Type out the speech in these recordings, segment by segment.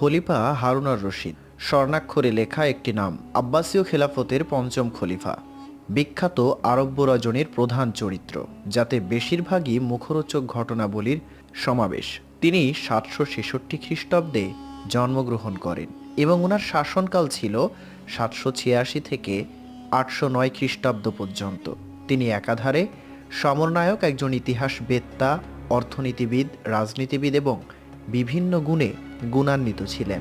খলিফা হারুনার রশিদ। স্বর্ণাক্ষরে লেখা একটি নাম, আব্বাসীয় খেলাফতের পঞ্চম খলিফা। বিখ্যাত আরব্য রজনীর প্রধান চরিত্র, যাতে বেশিরভাগই মুখরোচক ঘটনাবলীর সমাবেশ। তিনি সাতশো ছেষট্টি খ্রিস্টাব্দে জন্মগ্রহণ করেন এবং ওনার শাসনকাল ছিল সাতশো ছিয়াশি থেকে আটশো নয় খ্রিস্টাব্দ পর্যন্ত। তিনি একাধারে সমরনায়ক একজন ইতিহাসবেত্তা, অর্থনীতিবিদ, রাজনীতিবিদ এবং বিভিন্ন গুণে গুণান্বিত ছিলেন।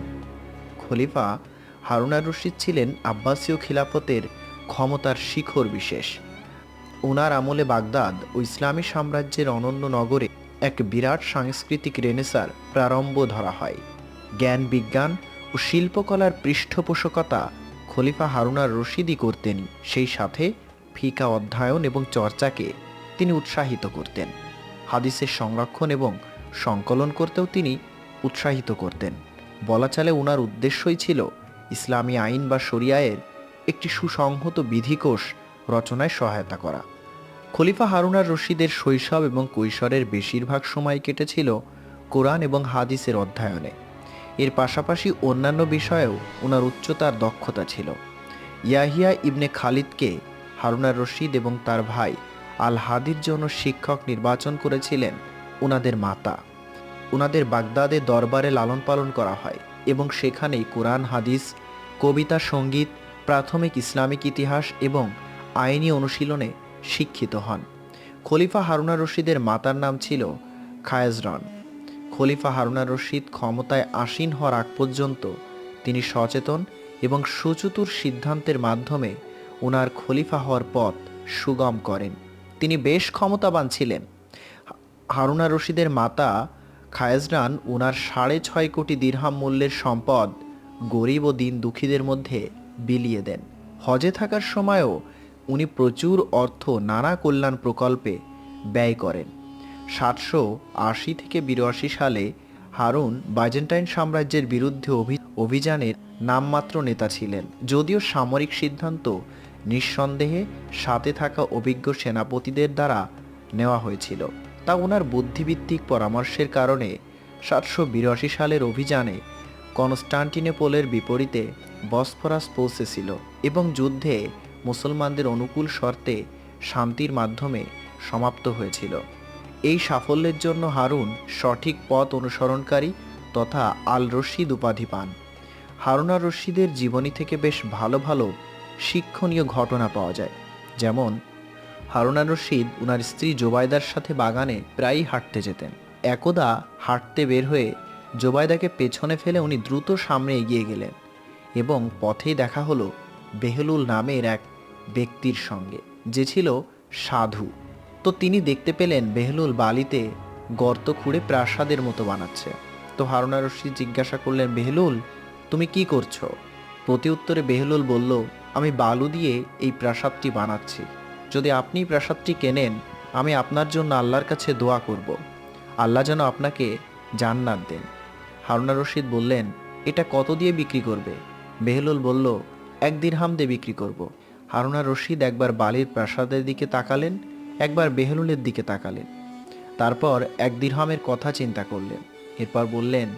খলিফা হারুনার রশিদ ছিলেন আব্বাসীয় খিলাফতের ক্ষমতার শিখর বিশেষ। ওনার আমলে বাগদাদ ও ইসলামী সাম্রাজ্যের অনন্য নগরে এক বিরাট সাংস্কৃতিক রেনেসার প্রারম্ভ ধরা হয়। জ্ঞান, বিজ্ঞান ও শিল্পকলার পৃষ্ঠপোষকতা খলিফা হারুনার রশিদই করতেন। সেই সাথে ফিকা অধ্যয়ন এবং চর্চাকে তিনি উৎসাহিত করতেন। হাদিসের সংরক্ষণ এবং সংকলন করতেও তিনি উৎসাহিত করতেন। বলা চলে ওনার উদ্দেশ্যই ছিল ইসলামী আইন বা শরিয়ায়ের একটি সুসংহত বিধিকোষ রচনায় সহায়তা করা। খলিফা হারুনার রশিদের শৈশব এবং কৈশোরের বেশিরভাগ সময় কেটেছিল কোরআন এবং হাদিসের অধ্যয়নে। এর পাশাপাশি অন্যান্য বিষয়েও ওনার উচ্চতার দক্ষতা ছিল। ইয়াহিয়া ইবনে খালিদকে হারুনার রশিদ এবং তার ভাই আল হাদির জন্য শিক্ষক নির্বাচন করেছিলেন ওনাদের মাতা। ওনাদের বাগদাদে দরবারে লালন পালন করা হয় এবং সেখানেই কোরআন, হাদিস, কবিতা, সংগীত, প্রাথমিক ইসলামিক ইতিহাস এবং আইনি অনুশীলনে শিক্ষিত হন। খলিফা হারুনা রশিদের মাতার নাম ছিল খায়াজরন। খলিফা হারুনা রশিদ ক্ষমতায় আসীন হওয়ার আগ পর্যন্ত তিনি সচেতন এবং সুচতুর সিদ্ধান্তের মাধ্যমে ওনার খলিফা হওয়ার পথ সুগম করেন। তিনি বেশ ক্ষমতাবান ছিলেন। হারুনা রশিদের মাতা খায়েজরান ওনার সাড়ে ছয় কোটি দিরহাম মূল্যের সম্পদ গরিব ও দিন দুঃখীদের মধ্যে বিলিয়ে দেন। হজে থাকার সময়ও উনি প্রচুর অর্থ নানা কল্যাণ প্রকল্পে ব্যয় করেন। সাতশো আশি থেকে বিরাশি সালে হারুন বাইজেন্টাইন সাম্রাজ্যের বিরুদ্ধে অভি- অভিযানের নামমাত্র নেতা ছিলেন। যদিও সামরিক সিদ্ধান্ত নিঃসন্দেহে সাথে থাকা অভিজ্ঞ সেনাপতিদের দ্বারা নেওয়া হয়েছিল। তা ওনার বুদ্ধিভিত্তিক পরামর্শের কারণে সাতশো বিরাশি সালের অভিযানে কনস্টান্টিনোপলের বিপরীতে বসফরাস পৌঁছেছিল এবং যুদ্ধে মুসলমানদের অনুকূল শর্তে শান্তির মাধ্যমে সমাপ্ত হয়েছিল। এই সাফল্যের জন্য হারুন সঠিক পথ অনুসরণকারী তথা আল রশিদ উপাধি পান। হারুনা রশিদের জীবনী থেকে বেশ ভালো ভালো শিক্ষণীয় ঘটনা পাওয়া যায়, যেমন হারুনা রশিদ ওনার স্ত্রী জোবায়দার সাথে বাগানে প্রায়ই হাঁটতে যেতেন। একদা হাঁটতে বের হয়ে জোবায়দাকে পেছনে ফেলে উনি দ্রুত সামনে এগিয়ে গেলেন এবং পথেই দেখা হলো বেহলুল নামের এক ব্যক্তির সঙ্গে, যে ছিল সাধু। তো তিনি দেখতে পেলেন বেহলুল বালিতে গর্ত খুঁড়ে প্রাসাদের মতো বানাচ্ছে। তো হারুনা রশিদ জিজ্ঞাসা করলেন, বেহলুল, তুমি কি করছ? প্রতি উত্তরে বেহলুল বলল, আমি বালু দিয়ে এই প্রাসাদটি বানাচ্ছি। যদি আপনি প্রাসাদটি কেনেন, আমি আপনার জন্য আল্লাহর কাছে দোয়া করব। আল্লাহ যেন আপনাকে জান্নাত দেন। হারুনা রশিদ বললেন, এটা কত দিয়ে বিক্রি করবে? বেহলুল বলল, এক দিরহাম দিয়ে বিক্রি করব। হারুনা রশিদ একবার বালির প্রাসাদের দিকে তাকালেন, একবার বেহলুলের দিকে তাকালেন। তারপর এক দিরহামের কথা চিন্তা করলেন। এরপর বললেন,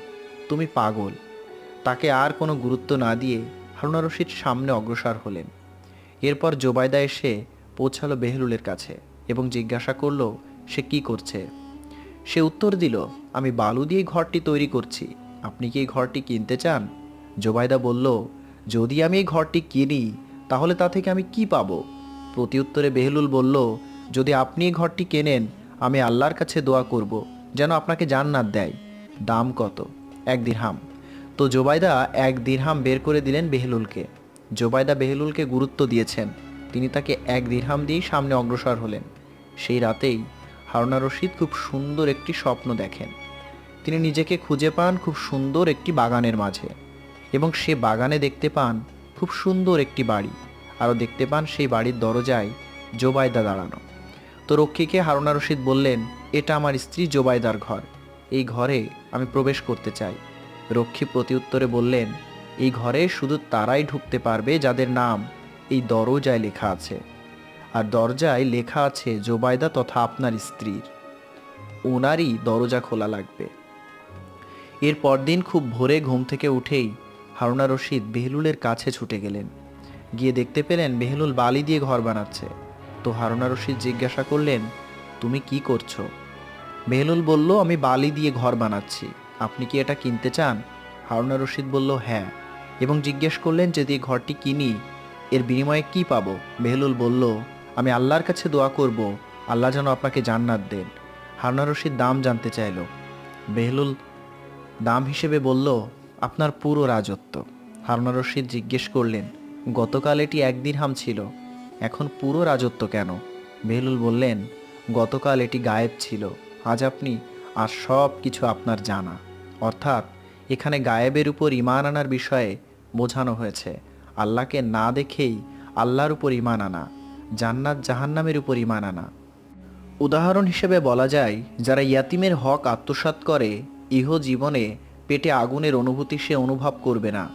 তুমি পাগল। তাকে আর কোনো গুরুত্ব না দিয়ে হারুনা রশিদ সামনে অগ্রসর হলেন। এরপর জোবায়দা এসে পৌঁছালো বেহলুলের কাছে এবং জিজ্ঞাসা করল, সে কি করছে? সে উত্তর দিল, আমি বালু দিয়ে ঘরটি তৈরি করছি। আপনি কি এই ঘরটি কিনতে চান? জোবায়দা বলল, যদি আমি এই ঘরটি কিনি, তাহলে তা থেকে আমি কি পাবো? প্রতি উত্তরে বেহলুল বলল, যদি আপনি এই ঘরটি কেনেন, আমি আল্লাহর কাছে দোয়া করব, যেন আপনাকে জান্নাত দেয়। দাম কত? এক দিরহাম। তো জোবায়দা এক দিরহাম বের করে দিলেন বেহলুলকে। জোবায়দা বেহলুলকে গুরুত্ব দিয়েছেন। তিনি তাকে এক দিরহাম দিয়েই সামনে অগ্রসর হলেন। সেই রাতেই হারুনা রশিদ খুব সুন্দর একটি স্বপ্ন দেখেন। তিনি নিজেকে খুঁজে পান খুব সুন্দর একটি বাগানের মাঝে এবং সে বাগানে দেখতে পান খুব সুন্দর একটি বাড়ি। আরও দেখতে পান সেই বাড়ির দরজায় জোবায়দা দাঁড়ানো। তো রক্ষীকে হারুনা রশিদ বললেন, এটা আমার স্ত্রী জোবায়দার ঘর। এই ঘরে আমি প্রবেশ করতে চাই। রক্ষী প্রতিউত্তরে বললেন, এই ঘরে শুধু তারাই ঢুকতে পারবে যাদের নাম এই দরজায় লেখা আছে। আর দরজায় লেখা আছে, জোবায়দা তথা আপনার স্ত্রীর। ওনারই দরজা খোলা লাগবে। এর পরদিন খুব ভোরে ঘুম থেকে উঠেই হারুনা রশিদ বেহলুলের কাছে ছুটে গেলেন। গিয়ে দেখতে পেলেন বেহলুল বালি দিয়ে ঘর বানাচ্ছে। তো হারুনা রশিদ জিজ্ঞাসা করলেন, তুমি কি করছ? বেহলুল বলল, আমি বালি দিয়ে ঘর বানাচ্ছি। আপনি কি এটা কিনতে চান? হারুনা রশিদ বলল হ্যাঁ। এবং জিজ্ঞেস করলেন যদি ঘরটি কিনি? এর বিনিময়ে কি পাবো? বেহলুল বলল, আমি আল্লাহর কাছে দোয়া করব, আল্লাহ যেন আপনাকে জান্নাত দেন। হারুনা রশিদ দাম জানতে চাইল। বেহলুল দাম হিসেবে বলল, আপনার পুরো রাজত্ব। হারুনা রশিদ জিজ্ঞেস করলেন, গতকাল এটি এক দিরহাম ছিল, এখন পুরো রাজত্ব কেন? বেহলুল বললেন, গতকাল এটি গায়েব ছিল, আজ আপনি আর সব কিছু আপনার জানা। অর্থাৎ, এখানে গায়েবের উপর ইমান আনার বিষয়ে বোঝানো হয়েছে। আল্লাহকে না দেখেই আল্লাহর উপর ইমান আনা, জান্নাত জাহান্নামের উপর ইমান আনা। উদাহরণ হিসেবে বলা যায়, যারা ইয়াতিমের হক আত্মসাৎ করে ইহ জীবনে পেটে আগুনের অনুভূতি সে অনুভব করবে না।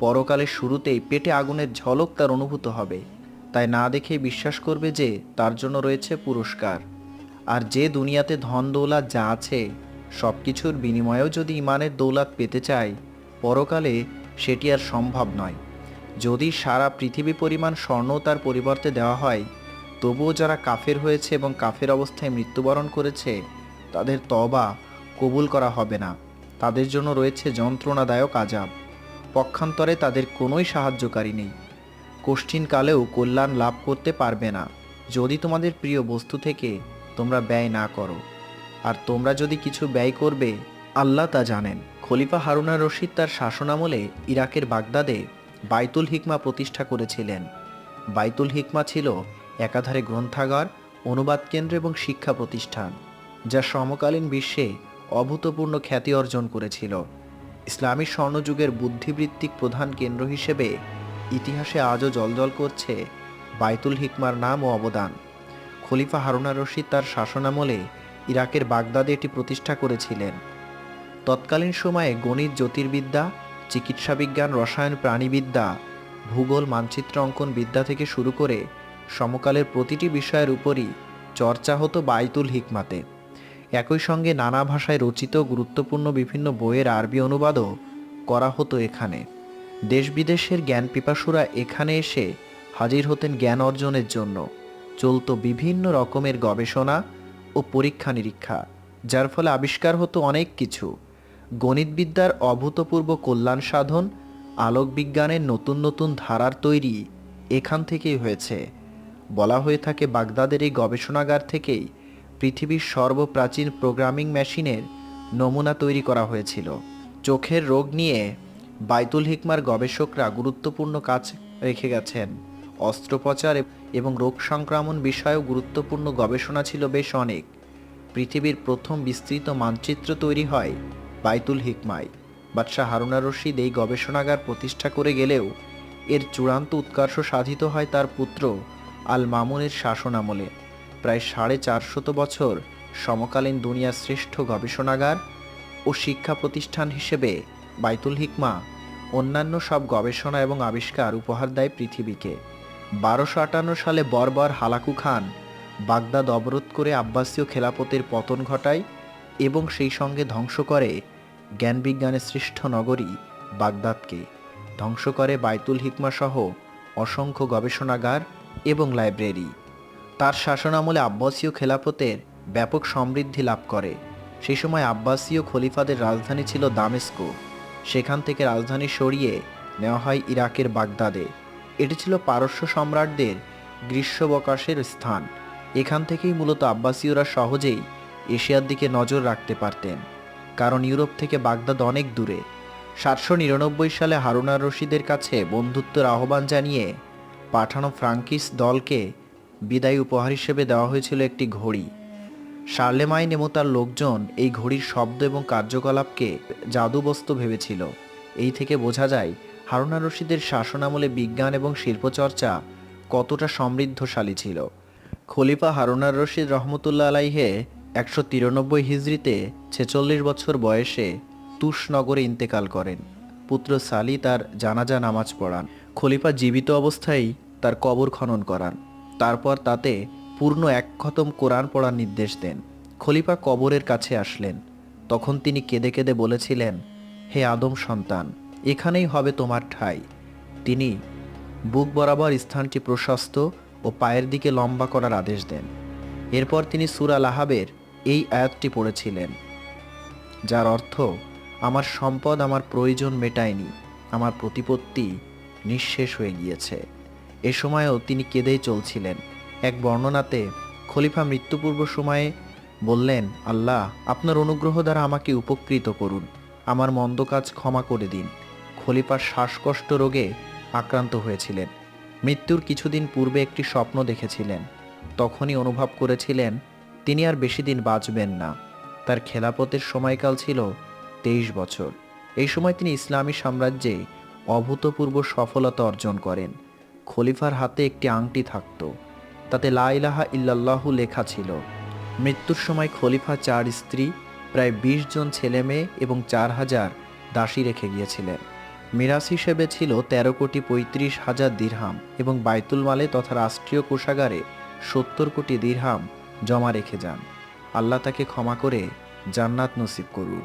পরকালের শুরুতেই পেটে আগুনের ঝলক তার অনুভূত হবে। তাই না দেখে বিশ্বাস করবে যে তার জন্য রয়েছে পুরস্কার। আর যে দুনিয়াতে ধন দৌলাত যা আছে সব কিছুর বিনিময়েও যদি ইমানের দৌলাত পেতে চায়, পরকালে সেটি আর সম্ভব নয়। যদি সারা পৃথিবী পরিমাণ স্বর্ণ তার পরিবর্তে দেওয়া হয়, তবুও যারা কাফের হয়েছে এবং কাফের অবস্থায় মৃত্যুবরণ করেছে, তাদের তবা কবুল করা হবে না। তাদের জন্য রয়েছে যন্ত্রণাদায়ক আজাব পক্ষান্তরে তাদের কোনোই সাহায্যকারী নেই। কষ্টিনকালেও কল্যাণ লাভ করতে পারবে না। যদি তোমাদের প্রিয় বস্তু থেকে তোমরা ব্যয় না করো, আর তোমরা যদি কিছু ব্যয় করবে, আল্লাহ তা জানেন। খলিফা হারুনা রশিদ তার শাসনামলে ইরাকের বাগদাদে বাইতুল হিকমা প্রতিষ্ঠা করেছিলেন। বাইতুল হিকমা ছিল একাধারে গ্রন্থাগার, অনুবাদ কেন্দ্র এবং শিক্ষা প্রতিষ্ঠান, যা সমকালীন বিশ্বে অভূতপূর্ণ খ্যাতি অর্জন করেছিল। ইসলামী স্বর্ণযুগের বুদ্ধিবৃত্তিক প্রধান কেন্দ্র হিসেবে ইতিহাসে আজও জলজল করছে বাইতুল হিকমার নাম ও অবদান। খলিফা হারুনা রশিদ তার শাসনামলে ইরাকের বাগদাদে এটি প্রতিষ্ঠা করেছিলেন। তৎকালীন সময়ে গণিত, জ্যোতির্বিদ্যা চিকিৎসা বিজ্ঞান রসায়ন, প্রাণীবিদ্যা, ভূগোল, মানচিত্র, অঙ্কন, বিদ্যা থেকে শুরু করে সমকালের প্রতিটি বিষয়ের উপরই চর্চা হতো বাইতুল হিকমাতে। একই সঙ্গে নানা ভাষায় রচিত গুরুত্বপূর্ণ বিভিন্ন বইয়ের আরবি অনুবাদও করা হতো এখানে। দেশ বিদেশের জ্ঞান পিপাসুরা এখানে এসে হাজির হতেন জ্ঞান অর্জনের জন্য। চলত বিভিন্ন রকমের গবেষণা ও পরীক্ষা নিরীক্ষা যার ফলে আবিষ্কার হতো অনেক কিছু। গণিতবিদ্যার অভূতপূর্ব কল্যাণ সাধন আলোক বিজ্ঞানের নতুন নতুন ধারার তৈরি এখান থেকেই হয়েছে। বলা হয়ে থাকে বাগদাদের এই গবেষণাগার থেকেই পৃথিবীর সর্বপ্রাচীন প্রোগ্রামিং মেশিনের নমুনা তৈরি করা হয়েছিল। চোখের রোগ নিয়ে বাইতুল হিকমার গবেষকরা গুরুত্বপূর্ণ কাজ রেখে গেছেন। অস্ত্রোপচার এবং রোগ সংক্রমণ বিষয়েও গুরুত্বপূর্ণ গবেষণা ছিল বেশ অনেক। পৃথিবীর প্রথম বিস্তৃত মানচিত্র তৈরি হয় বাইতুল হিকমায়। বাদশাহ হারুনা রশিদ এই গবেষণাগার প্রতিষ্ঠা করে গেলেও এর চূড়ান্ত উৎকর্ষ সাধিত হয় তার পুত্র আল মামুনের শাসনামলে প্রায় সাড়ে চারশত বছর সমকালীন দুনিয়ার শ্রেষ্ঠ গবেষণাগার ও শিক্ষা প্রতিষ্ঠান হিসেবে বাইতুল হিকমা অন্যান্য সব গবেষণা এবং আবিষ্কার উপহার দেয় পৃথিবীকে। বারোশো আটান্ন সালে বর্বর হালাকু খান বাগদাদ অবরোধ করে আব্বাসীয় খেলাপতের পতন ঘটায় এবং সেই সঙ্গে ধ্বংস করে জ্ঞান বিজ্ঞানের শ্রেষ্ঠ নগরী বাগদাদকে ধ্বংস করে বাইতুল হিকমা সহ অসংখ্য গবেষণাগার এবং লাইব্রেরি। তার শাসনামলে আব্বাসীয় খেলাফতের ব্যাপক সমৃদ্ধি লাভ করে। সেই সময় আব্বাসীয় খলিফাদের রাজধানী ছিল দামেস্কো। সেখান থেকে রাজধানী সরিয়ে নেওয়া হয় ইরাকের বাগদাদে। এটি ছিল পারস্য সম্রাটদের গ্রীষ্মবকাশের স্থান। এখান থেকেই মূলত আব্বাসীয়রা সহজেই এশিয়ার দিকে নজর রাখতে পারতেন। কারণ ইউরোপ থেকে বাগদাদ অনেক দূরে। সাতশো নিরানব্বই সালে হারুনা রশিদের কাছে বন্ধুত্বের আহ্বান জানিয়ে পাঠানো ফ্রাঙ্কিস দলকে বিদায়ী উপহার হিসেবে দেওয়া হয়েছিল একটি ঘড়ি। শার্লেমাইন এবং তার লোকজন এই ঘড়ির শব্দ এবং কার্যকলাপকে জাদুবস্তু ভেবেছিল। এই থেকে বোঝা যায় হারুনা রশিদের শাসনামলে বিজ্ঞান এবং শিল্পচর্চা কতটা সমৃদ্ধশালী ছিল। খলিফা হারুনার রশিদ রহমতুল্লা আলাইহে একশো তিরানব্বই হিজড়িতে ছেচল্লিশ বছর বয়সে তুষনগরে ইন্তেকাল করেন। পুত্র সালি তার জানাজা নামাজ পড়ান। খলিফা জীবিত অবস্থায় তার কবর খনন করান। তারপর তাতে পূর্ণ এক খতম কোরআন পড়ার নির্দেশ দেন। খলিফা কবরের কাছে আসলেন। তখন তিনি কেঁদে কেঁদে বলেছিলেন, হে আদম সন্তান, এখানেই হবে তোমার ঠাঁই। তিনি বুক বরাবর স্থানটি প্রশস্ত ও পায়ের দিকে লম্বা করার আদেশ দেন। এরপর তিনি সুরা লাহাবের এই আয়াতটি পড়েছিলেন, যার অর্থ, আমার সম্পদ আমার প্রয়োজন মেটায়নি, আমার প্রতিপত্তি নিঃশেষ হয়ে গিয়েছে। এ সময়ও তিনি কেঁদেই চলছিলেন। এক বর্ণনাতে খলিফা মৃত্যুপূর্ব সময়ে বললেন, আল্লাহ, আপনার অনুগ্রহ দ্বারা আমাকে উপকৃত করুন। আমার মন্দ কাজ ক্ষমা করে দিন। খলিফার শ্বাসকষ্ট রোগে আক্রান্ত হয়েছিলেন। মৃত্যুর কিছুদিন পূর্বে একটি স্বপ্ন দেখেছিলেন। তখনই অনুভব করেছিলেন তিনি আর বেশি দিন বাঁচবেন না। তার খেলাপথের সময়কাল ছিল তেইশ বছর। এই সময় তিনি ইসলামী সাম্রাজ্যে অভূতপূর্ব সফলতা অর্জন করেন। খলিফার হাতে একটি আংটি থাকত। তাতে লাইলাহা ইল্লাল্লাহু লেখা ছিল, মৃত্যুর সময় খলিফা চার স্ত্রী, প্রায় বিশ জন ছেলে মেয়ে এবং চার হাজার দাসী রেখে গিয়েছিলেন। মিরাস হিসেবে ছিল তেরো কোটি পঁয়ত্রিশ হাজার দিরহাম এবং বাইতুল মালে তথা রাষ্ট্রীয় কোষাগারে সত্তর কোটি দিরহাম জমা রেখে যান। আল্লাহ তাকে ক্ষমা করে জান্নাত নসিব করুন